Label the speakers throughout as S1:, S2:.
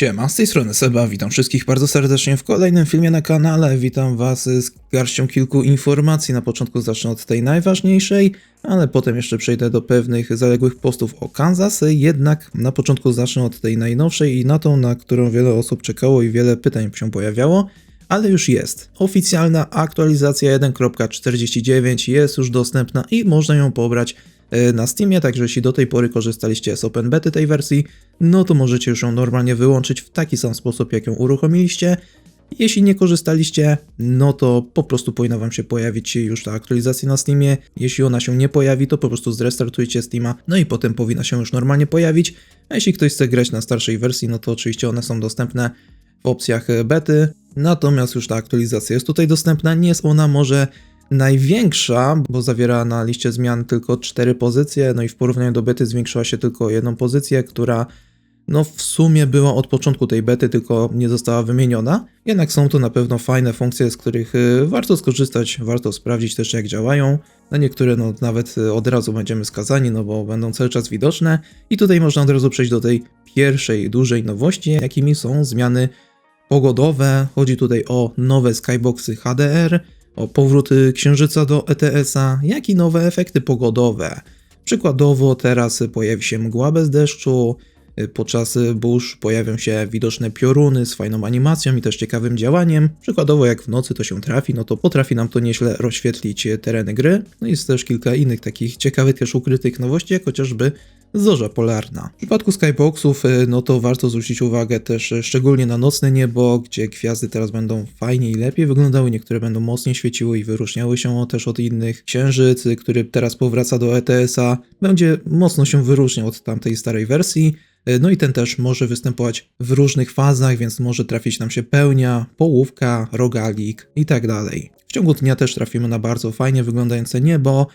S1: Siema, z tej strony Seba, witam wszystkich bardzo serdecznie w kolejnym filmie na kanale. Witam was z garścią kilku informacji. Na początku zacznę od tej najważniejszej, ale potem jeszcze przejdę do pewnych zaległych postów o Kansas. Jednak na początku zacznę od tej najnowszej i na tą, na którą wiele osób czekało i wiele pytań się pojawiało. Ale już jest. Oficjalna aktualizacja 1.49 jest już dostępna i można ją pobrać na Steamie, także jeśli do tej pory korzystaliście z Open Bety tej wersji, no to możecie już ją normalnie wyłączyć w taki sam sposób, jak ją uruchomiliście. Jeśli nie korzystaliście, no to po prostu powinna Wam się pojawić już ta aktualizacja na Steamie. Jeśli ona się nie pojawi, to po prostu zrestartujcie Steama, no i potem powinna się już normalnie pojawić. A jeśli ktoś chce grać na starszej wersji, no to oczywiście one są dostępne w opcjach bety. Natomiast już ta aktualizacja jest tutaj dostępna. Nie jest ona może największa, bo zawiera na liście zmian tylko 4 pozycje, no i w porównaniu do bety zwiększyła się tylko jedną pozycję, która no w sumie była od początku tej bety, tylko nie została wymieniona. Jednak są to na pewno fajne funkcje, z których y, warto skorzystać, warto sprawdzić też jak działają. Na niektóre no nawet y, od razu będziemy skazani, no bo będą cały czas widoczne. I tutaj można od razu przejść do tej pierwszej dużej nowości, jakimi są zmiany pogodowe. Chodzi tutaj o nowe skyboxy HDR, o powrót księżyca do ETS-a, jak i nowe efekty pogodowe. Przykładowo teraz pojawi się mgła bez deszczu, podczas burz pojawią się widoczne pioruny z fajną animacją i też ciekawym działaniem. Przykładowo jak w nocy to się trafi, no to potrafi nam to nieźle rozświetlić tereny gry. No i jest też kilka innych takich ciekawych też ukrytych nowości, jak chociażby Zorza Polarna. W przypadku skyboxów, y, no to warto zwrócić uwagę też y, szczególnie na nocne niebo, gdzie gwiazdy teraz będą fajniej i lepiej wyglądały, niektóre będą mocniej świeciły i wyróżniały się też od innych. Księżyc, y, który teraz powraca do ETS-a, będzie mocno się wyróżniał od tamtej starej wersji. No i ten też może występować w różnych fazach, więc może trafić nam się pełnia, połówka, rogalik i tak dalej. W ciągu dnia też trafimy na bardzo fajnie wyglądające niebo,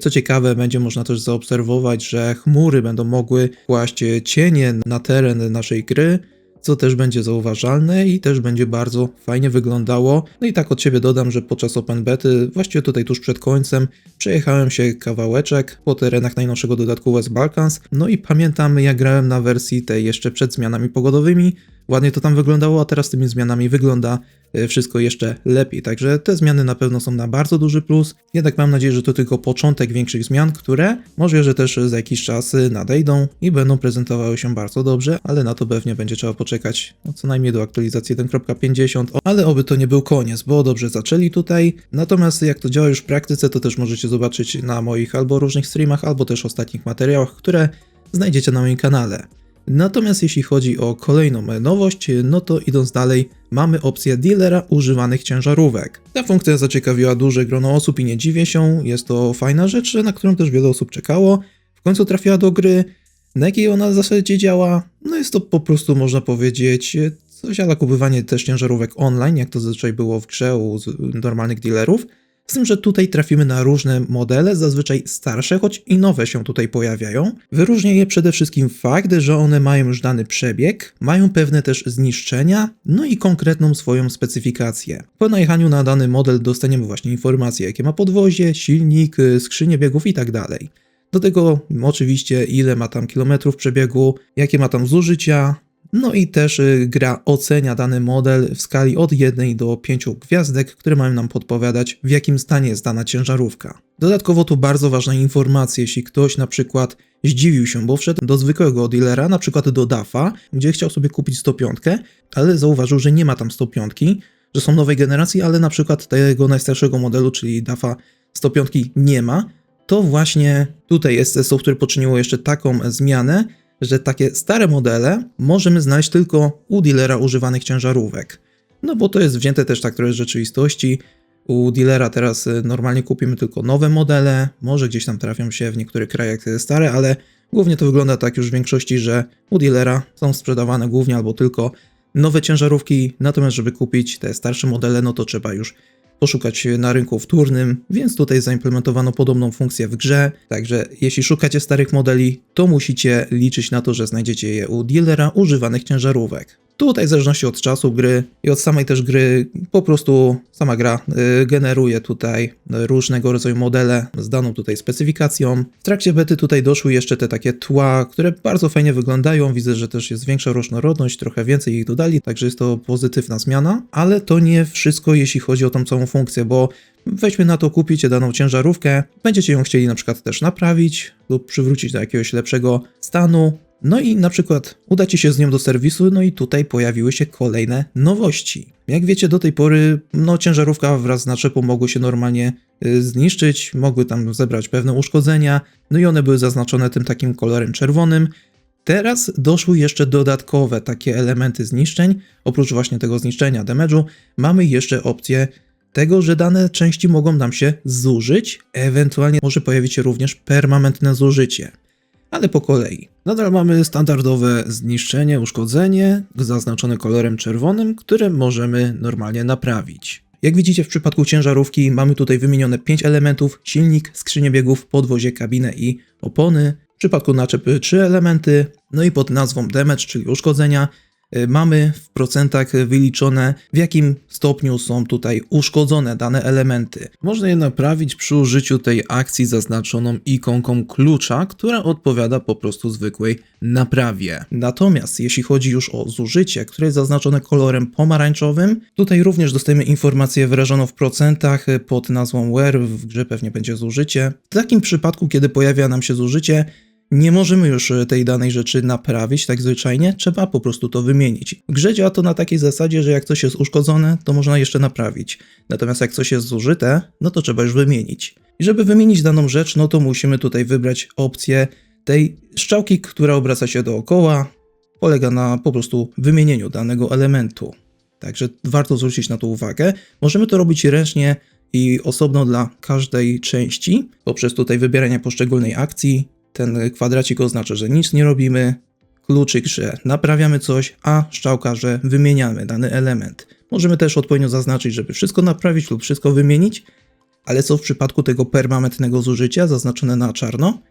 S1: co ciekawe, będzie można też zaobserwować, że chmury będą mogły kłaść cienie na teren naszej gry, co też będzie zauważalne i też będzie bardzo fajnie wyglądało. No i tak od siebie dodam, że podczas Open Bety, właściwie tutaj tuż przed końcem, przejechałem się kawałeczek po terenach najnowszego dodatku West Balkans. No i pamiętam, jak grałem na wersji tej jeszcze przed zmianami pogodowymi. Ładnie to tam wyglądało, a teraz z tymi zmianami wygląda e, wszystko jeszcze lepiej. Także te zmiany na pewno są na bardzo duży plus. Jednak mam nadzieję, że to tylko początek większych zmian, które możliwe, że też za jakiś czas nadejdą i będą prezentowały się bardzo dobrze, ale na to pewnie będzie trzeba poczekać no, co najmniej do aktualizacji 1.50. Ale oby to nie był koniec, bo dobrze zaczęli tutaj. Natomiast jak to działa już w praktyce, to też możecie zobaczyć na moich albo różnych streamach, albo też ostatnich materiałach, które znajdziecie na moim kanale. Natomiast jeśli chodzi o kolejną nowość, no to idąc dalej, mamy opcję dealera używanych ciężarówek. Ta funkcja zaciekawiła duże grono osób i nie dziwię się, jest to fajna rzecz, na którą też wiele osób czekało. W końcu trafiła do gry. Na jakiej ona zasadzie działa? No jest to po prostu, można powiedzieć, coś ale kupowanie też ciężarówek online, jak to zazwyczaj było w grze u normalnych dealerów. Z tym, że tutaj trafimy na różne modele, zazwyczaj starsze, choć i nowe się tutaj pojawiają. Wyróżnia je przede wszystkim fakt, że one mają już dany przebieg, mają pewne też zniszczenia, no i konkretną swoją specyfikację. Po najechaniu na dany model dostaniemy właśnie informacje, jakie ma podwozie, silnik, skrzynię biegów itd. Tak Do tego oczywiście ile ma tam kilometrów przebiegu, jakie ma tam zużycia, no i też y, gra ocenia dany model w skali od 1 do 5 gwiazdek, które mają nam podpowiadać, w jakim stanie jest dana ciężarówka. Dodatkowo tu bardzo ważna informacja, jeśli ktoś na przykład zdziwił się, bo wszedł do zwykłego dealera, na przykład do DAFA, gdzie chciał sobie kupić 105, ale zauważył, że nie ma tam 105, że są nowej generacji, ale na przykład tego najstarszego modelu, czyli DAFA 105 nie ma, to właśnie tutaj jest software poczyniło jeszcze taką zmianę, że takie stare modele możemy znaleźć tylko u dealera używanych ciężarówek. No bo to jest wzięte też tak trochę z rzeczywistości. U dealera teraz y, normalnie kupimy tylko nowe modele, może gdzieś tam trafią się w niektórych krajach stare, ale głównie to wygląda tak już w większości, że u dealera są sprzedawane głównie albo tylko nowe ciężarówki, natomiast żeby kupić te starsze modele, no to trzeba już poszukać na rynku wtórnym, więc tutaj zaimplementowano podobną funkcję w grze. Także jeśli szukacie starych modeli, to musicie liczyć na to, że znajdziecie je u dealera używanych ciężarówek. Tutaj w zależności od czasu gry i od samej też gry, po prostu sama gra y, generuje tutaj różnego rodzaju modele z daną tutaj specyfikacją. W trakcie bety tutaj doszły jeszcze te takie tła, które bardzo fajnie wyglądają. Widzę, że też jest większa różnorodność, trochę więcej ich dodali, także jest to pozytywna zmiana, ale to nie wszystko, jeśli chodzi o tą całą funkcję, bo weźmy na to, kupicie daną ciężarówkę, będziecie ją chcieli na przykład też naprawić lub przywrócić do jakiegoś lepszego stanu. No i na przykład udacie się z nią do serwisu, no i tutaj pojawiły się kolejne nowości. Jak wiecie, do tej pory, no ciężarówka wraz z naczepą mogły się normalnie y, zniszczyć, mogły tam zebrać pewne uszkodzenia, no i one były zaznaczone tym takim kolorem czerwonym. Teraz doszły jeszcze dodatkowe takie elementy zniszczeń. Oprócz właśnie tego zniszczenia damage'u, mamy jeszcze opcję tego, że dane części mogą nam się zużyć, ewentualnie może pojawić się również permanentne zużycie. Ale po kolei. Nadal mamy standardowe zniszczenie, uszkodzenie, zaznaczone kolorem czerwonym, które możemy normalnie naprawić. Jak widzicie w przypadku ciężarówki mamy tutaj wymienione 5 elementów, silnik, skrzynię biegów, podwozie, kabinę i opony. W przypadku naczepy 3 elementy, no i pod nazwą damage, czyli uszkodzenia, mamy w procentach wyliczone, w jakim stopniu są tutaj uszkodzone dane elementy. Można je naprawić przy użyciu tej akcji zaznaczoną ikonką klucza, która odpowiada po prostu zwykłej naprawie. Natomiast jeśli chodzi już o zużycie, które jest zaznaczone kolorem pomarańczowym, tutaj również dostajemy informację wyrażoną w procentach pod nazwą where, w grze pewnie będzie zużycie. W takim przypadku, kiedy pojawia nam się zużycie, nie możemy już e, tej danej rzeczy naprawić tak zwyczajnie, trzeba po prostu to wymienić. W grze działa to na takiej zasadzie, że jak coś jest uszkodzone, to można jeszcze naprawić. Natomiast jak coś jest zużyte, no to trzeba już wymienić. I żeby wymienić daną rzecz, no to musimy tutaj wybrać opcję tej strzałki, która obraca się dookoła. Polega na po prostu wymienieniu danego elementu. Także warto zwrócić na to uwagę. Możemy to robić ręcznie i osobno dla każdej części, poprzez tutaj wybieranie poszczególnej akcji, ten kwadracik oznacza, że nic nie robimy, kluczyk, że naprawiamy coś, a strzałka, że wymieniamy dany element. Możemy też odpowiednio zaznaczyć, żeby wszystko naprawić lub wszystko wymienić, ale co w przypadku tego permanentnego zużycia zaznaczone na czarno?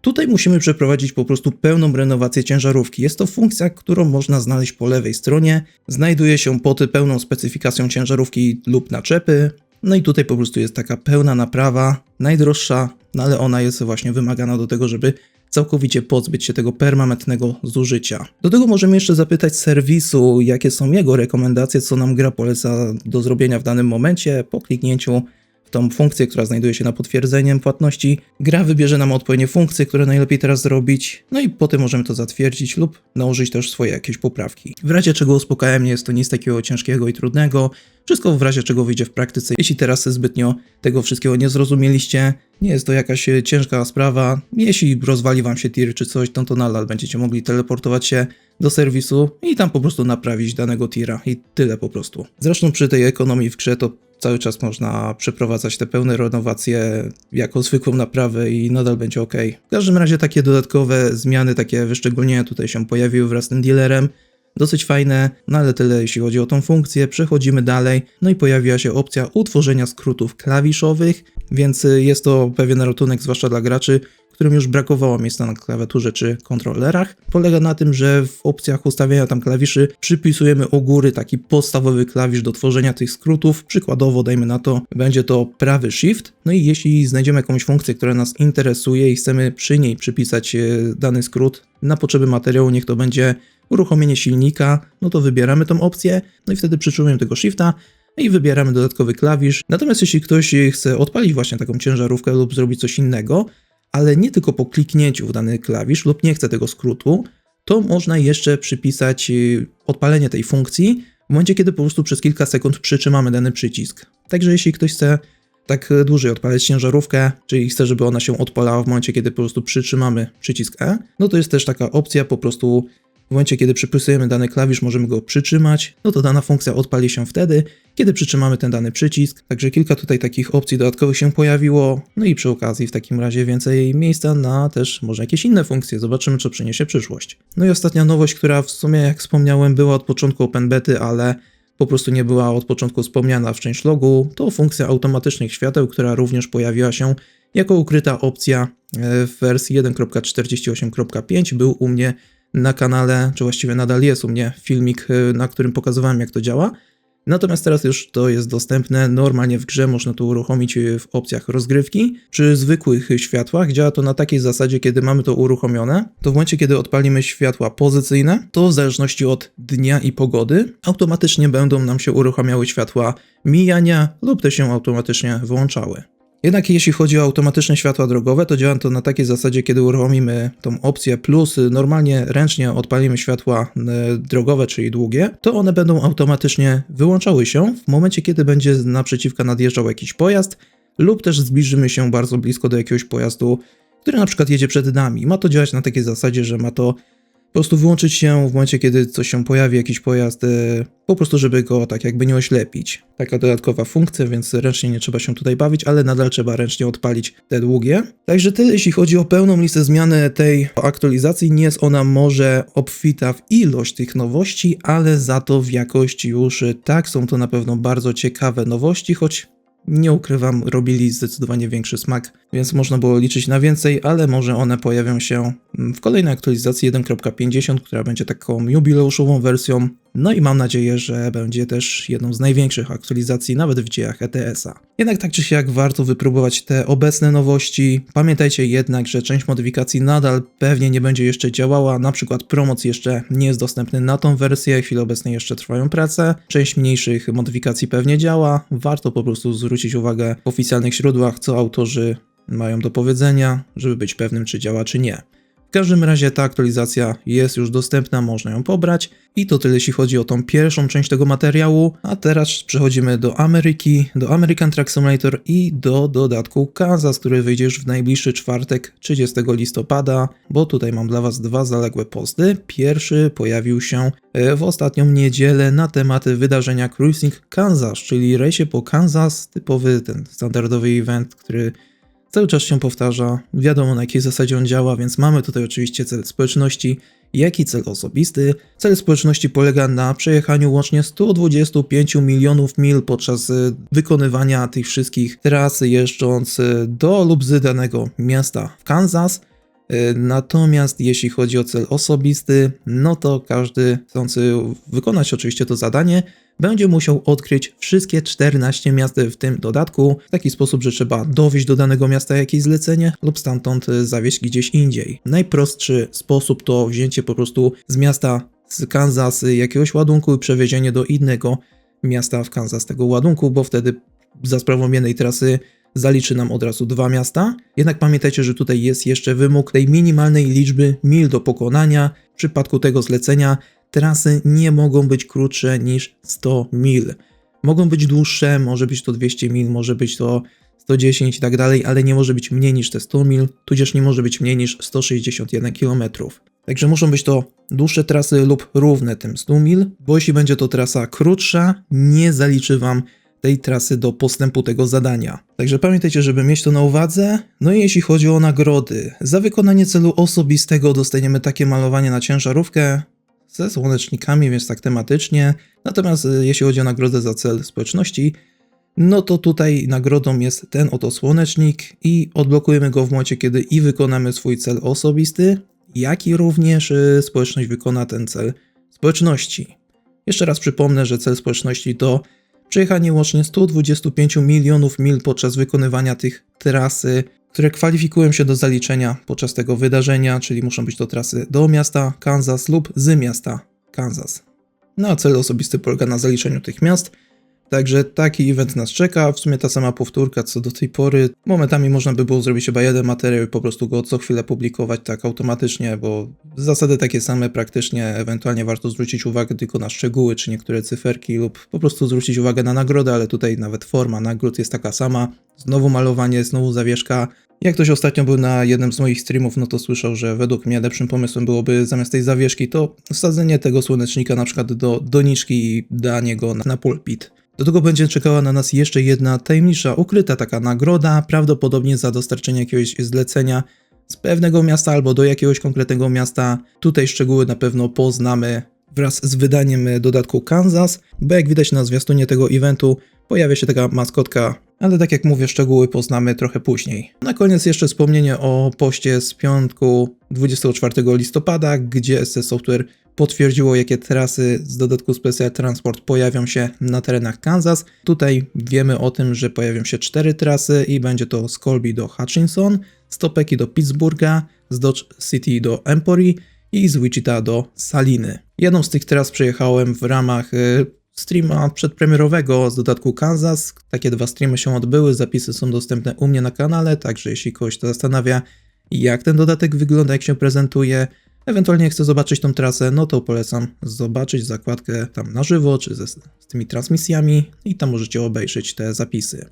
S1: Tutaj musimy przeprowadzić po prostu pełną renowację ciężarówki. Jest to funkcja, którą można znaleźć po lewej stronie. Znajduje się pod pełną specyfikacją ciężarówki lub naczepy. No i tutaj po prostu jest taka pełna naprawa, najdroższa, no ale ona jest właśnie wymagana do tego, żeby całkowicie pozbyć się tego permanentnego zużycia. Do tego możemy jeszcze zapytać serwisu, jakie są jego rekomendacje, co nam gra poleca do zrobienia w danym momencie po kliknięciu tą funkcję, która znajduje się na potwierdzeniem płatności. Gra wybierze nam odpowiednie funkcje, które najlepiej teraz zrobić, no i potem możemy to zatwierdzić lub nałożyć też swoje jakieś poprawki. W razie czego uspokajam, jest to nic takiego ciężkiego i trudnego, wszystko w razie czego wyjdzie w praktyce. Jeśli teraz zbytnio tego wszystkiego nie zrozumieliście, nie jest to jakaś ciężka sprawa. Jeśli rozwali wam się tir czy coś, to, to nadal będziecie mogli teleportować się do serwisu i tam po prostu naprawić danego tira i tyle po prostu. Zresztą przy tej ekonomii w grze to cały czas można przeprowadzać te pełne renowacje jako zwykłą naprawę i nadal będzie ok. W każdym razie takie dodatkowe zmiany, takie wyszczególnienia tutaj się pojawiły wraz z tym dealerem. Dosyć fajne, no ale tyle jeśli chodzi o tą funkcję. Przechodzimy dalej, no i pojawiła się opcja utworzenia skrótów klawiszowych, więc jest to pewien ratunek, zwłaszcza dla graczy, którym już brakowało miejsca na klawiaturze czy kontrolerach. Polega na tym, że w opcjach ustawienia tam klawiszy przypisujemy u góry taki podstawowy klawisz do tworzenia tych skrótów. Przykładowo dajmy na to, będzie to prawy shift. No i jeśli znajdziemy jakąś funkcję, która nas interesuje i chcemy przy niej przypisać e, dany skrót na potrzeby materiału, niech to będzie uruchomienie silnika, no to wybieramy tą opcję, no i wtedy przytrzymujemy tego shifta i wybieramy dodatkowy klawisz. Natomiast jeśli ktoś chce odpalić właśnie taką ciężarówkę lub zrobić coś innego, ale nie tylko po kliknięciu w dany klawisz lub nie chce tego skrótu, to można jeszcze przypisać y, odpalenie tej funkcji w momencie, kiedy po prostu przez kilka sekund przytrzymamy dany przycisk. Także jeśli ktoś chce tak dłużej odpalać ciężarówkę, czyli chce, żeby ona się odpalała w momencie, kiedy po prostu przytrzymamy przycisk E, no to jest też taka opcja po prostu w momencie, kiedy przypisujemy dany klawisz, możemy go przytrzymać, no to dana funkcja odpali się wtedy, kiedy przytrzymamy ten dany przycisk. Także kilka tutaj takich opcji dodatkowych się pojawiło, no i przy okazji w takim razie więcej miejsca na też może jakieś inne funkcje. Zobaczymy, co przyniesie przyszłość. No i ostatnia nowość, która w sumie, jak wspomniałem, była od początku Open Bety, ale po prostu nie była od początku wspomniana w changelogu, to funkcja automatycznych świateł, która również pojawiła się jako ukryta opcja e, w wersji 1.48.5 był u mnie na kanale, czy właściwie nadal jest u mnie filmik, y, na którym pokazywałem jak to działa. Natomiast teraz już to jest dostępne normalnie w grze, można to uruchomić y, w opcjach rozgrywki. Przy zwykłych światłach działa to na takiej zasadzie, kiedy mamy to uruchomione, to w momencie, kiedy odpalimy światła pozycyjne, to w zależności od dnia i pogody, automatycznie będą nam się uruchamiały światła mijania lub też się automatycznie wyłączały. Jednak jeśli chodzi o automatyczne światła drogowe, to działa to na takiej zasadzie, kiedy uruchomimy tą opcję plus, normalnie ręcznie odpalimy światła e, drogowe, czyli długie, to one będą automatycznie wyłączały się w momencie, kiedy będzie naprzeciwka nadjeżdżał jakiś pojazd lub też zbliżymy się bardzo blisko do jakiegoś pojazdu, który na przykład jedzie przed nami. Ma to działać na takiej zasadzie, że ma to prostu wyłączyć się w momencie, kiedy coś się pojawi, jakiś pojazd, e, po prostu, żeby go tak jakby nie oślepić. Taka dodatkowa funkcja, więc ręcznie nie trzeba się tutaj bawić, ale nadal trzeba ręcznie odpalić te długie. Także tyle, jeśli chodzi o pełną listę zmiany tej aktualizacji. Nie jest ona może obfita w ilość tych nowości, ale za to w jakości już tak, są to na pewno bardzo ciekawe nowości, choć nie ukrywam, robili zdecydowanie większy smak, więc można było liczyć na więcej, ale może one pojawią się w kolejnej aktualizacji 1.50, która będzie taką jubileuszową wersją. No i mam nadzieję, że będzie też jedną z największych aktualizacji nawet w dziejach ETS-a. Jednak tak czy siak warto wypróbować te obecne nowości. Pamiętajcie jednak, że część modyfikacji nadal pewnie nie będzie jeszcze działała, na przykład promoc jeszcze nie jest dostępny na tą wersję, w chwili obecnej jeszcze trwają prace. Część mniejszych modyfikacji pewnie działa. Warto po prostu zwrócić uwagę w oficjalnych źródłach, co autorzy mają do powiedzenia, żeby być pewnym, czy działa, czy nie. W każdym razie ta aktualizacja jest już dostępna, można ją pobrać. I to tyle jeśli chodzi o tą pierwszą część tego materiału. A teraz przechodzimy do Ameryki, do American Truck Simulator i do dodatku Kansas, który wyjdzie już w najbliższy czwartek 30 listopada, bo tutaj mam dla Was dwa zaległe posty. Pierwszy pojawił się e, w ostatnią niedzielę na temat wydarzenia Cruising Kansas, czyli rejsie po Kansas, typowy ten standardowy event, który cały czas się powtarza, wiadomo na jakiej zasadzie on działa, więc mamy tutaj oczywiście cel społeczności, jak i cel osobisty. Cel społeczności polega na przejechaniu łącznie 125 milionów mil podczas y, wykonywania tych wszystkich tras jeżdżąc y, do lub z danego miasta w Kansas. Natomiast jeśli chodzi o cel osobisty, no to każdy chcący wykonać oczywiście to zadanie będzie musiał odkryć wszystkie 14 miast w tym dodatku w taki sposób, że trzeba dowieść do danego miasta jakieś zlecenie lub stamtąd zawieźć gdzieś indziej. Najprostszy sposób to wzięcie po prostu z miasta z Kansas jakiegoś ładunku i przewiezienie do innego miasta w Kansas tego ładunku, bo wtedy za sprawą jednej trasy zaliczy nam od razu dwa miasta. Jednak pamiętajcie, że tutaj jest jeszcze wymóg tej minimalnej liczby mil do pokonania. W przypadku tego zlecenia trasy nie mogą być krótsze niż 100 mil. Mogą być dłuższe, może być to 200 mil, może być to 110 i tak dalej, ale nie może być mniej niż te 100 mil, tudzież nie może być mniej niż 161 km. Także muszą być to dłuższe trasy lub równe tym 100 mil, bo jeśli będzie to trasa krótsza, nie zaliczy Wam tej trasy do postępu tego zadania. Także pamiętajcie, żeby mieć to na uwadze. No i jeśli chodzi o nagrody, za wykonanie celu osobistego dostaniemy takie malowanie na ciężarówkę, ze słonecznikami, więc tak tematycznie. Natomiast y, jeśli chodzi o nagrodę za cel społeczności, no to tutaj nagrodą jest ten oto słonecznik i odblokujemy go w momencie, kiedy i wykonamy swój cel osobisty, jak i również y, społeczność wykona ten cel społeczności. Jeszcze raz przypomnę, że cel społeczności to przejechanie łącznie 125 milionów mil podczas wykonywania tych trasy które kwalifikują się do zaliczenia podczas tego wydarzenia, czyli muszą być to trasy do miasta Kansas lub z miasta Kansas. No a cel osobisty polega na zaliczeniu tych miast Także taki event nas czeka, w sumie ta sama powtórka co do tej pory. Momentami można by było zrobić chyba jeden materiał i po prostu go co chwilę publikować tak automatycznie, bo zasady takie same praktycznie, ewentualnie warto zwrócić uwagę tylko na szczegóły czy niektóre cyferki lub po prostu zwrócić uwagę na nagrodę, ale tutaj nawet forma nagród jest taka sama. Znowu malowanie, znowu zawieszka. Jak ktoś ostatnio był na jednym z moich streamów, no to słyszał, że według mnie lepszym pomysłem byłoby zamiast tej zawieszki to wsadzenie tego słonecznika na przykład do doniczki i danie go na pulpit. Do tego będzie czekała na nas jeszcze jedna tajemnicza, ukryta taka nagroda, prawdopodobnie za dostarczenie jakiegoś zlecenia z pewnego miasta albo do jakiegoś konkretnego miasta. Tutaj szczegóły na pewno poznamy wraz z wydaniem e, dodatku Kansas, bo jak widać na zwiastunie tego eventu pojawia się taka maskotka, ale tak jak mówię, szczegóły poznamy trochę później. Na koniec jeszcze wspomnienie o poście z piątku 24 listopada, gdzie SC Software potwierdziło, jakie trasy z dodatku Special Transport pojawią się na terenach Kansas. Tutaj wiemy o tym, że pojawią się cztery trasy i będzie to z Colby do Hutchinson, z Topeki do Pittsburgha, z Dodge City do Empory i z Wichita do Saliny. Jedną z tych tras przejechałem w ramach y, streama przedpremierowego z dodatku Kansas. Takie dwa streamy się odbyły, zapisy są dostępne u mnie na kanale, także jeśli kogoś to zastanawia, jak ten dodatek wygląda, jak się prezentuje, ewentualnie chce zobaczyć tą trasę, no to polecam zobaczyć zakładkę tam na żywo, czy ze, z tymi transmisjami i tam możecie obejrzeć te zapisy.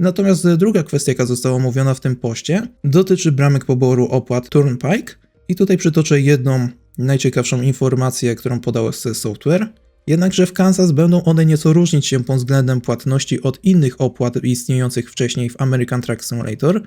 S1: Natomiast druga kwestia, jaka została omówiona w tym poście, dotyczy bramek poboru opłat Turnpike i tutaj przytoczę jedną najciekawszą informację, którą podał SC Software. Jednakże w Kansas będą one nieco różnić się pod względem płatności od innych opłat istniejących wcześniej w American Truck Simulator.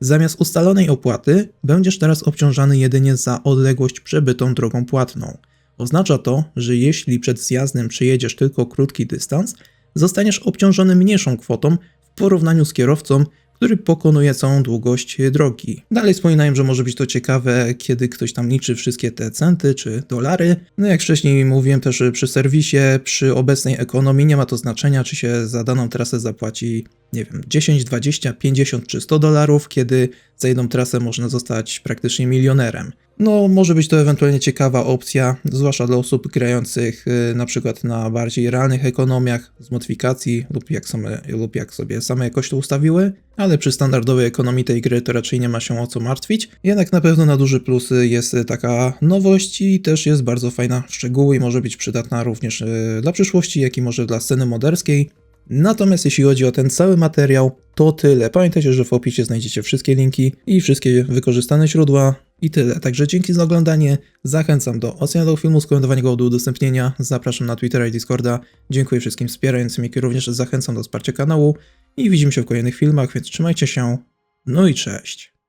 S1: Zamiast ustalonej opłaty będziesz teraz obciążany jedynie za odległość przebytą drogą płatną. Oznacza to, że jeśli przed zjazdem przejedziesz tylko krótki dystans, zostaniesz obciążony mniejszą kwotą w porównaniu z kierowcą, który pokonuje całą długość drogi. Dalej wspominałem, że może być to ciekawe, kiedy ktoś tam liczy wszystkie te centy czy dolary. No jak wcześniej mówiłem też przy serwisie, przy obecnej ekonomii nie ma to znaczenia, czy się za daną trasę zapłaci, nie wiem, 10, 20, 50 czy 100 dolarów, kiedy za jedną trasę można zostać praktycznie milionerem. No, może być to ewentualnie ciekawa opcja, zwłaszcza dla osób grających y, na przykład na bardziej realnych ekonomiach z modyfikacji lub jak, same, lub jak sobie same jakoś to ustawiły, ale przy standardowej ekonomii tej gry to raczej nie ma się o co martwić. Jednak na pewno na duży plus jest taka nowość i też jest bardzo fajna w szczegóły i może być przydatna również y, dla przyszłości, jak i może dla sceny moderskiej. Natomiast jeśli chodzi o ten cały materiał, to tyle. Pamiętajcie, że w opisie znajdziecie wszystkie linki i wszystkie wykorzystane źródła i tyle. Także dzięki za oglądanie. Zachęcam do oceny tego filmu, skomentowania go do udostępnienia. Zapraszam na Twittera i Discorda. Dziękuję wszystkim wspierającym, jak i również zachęcam do wsparcia kanału i widzimy się w kolejnych filmach, więc trzymajcie się. No i cześć.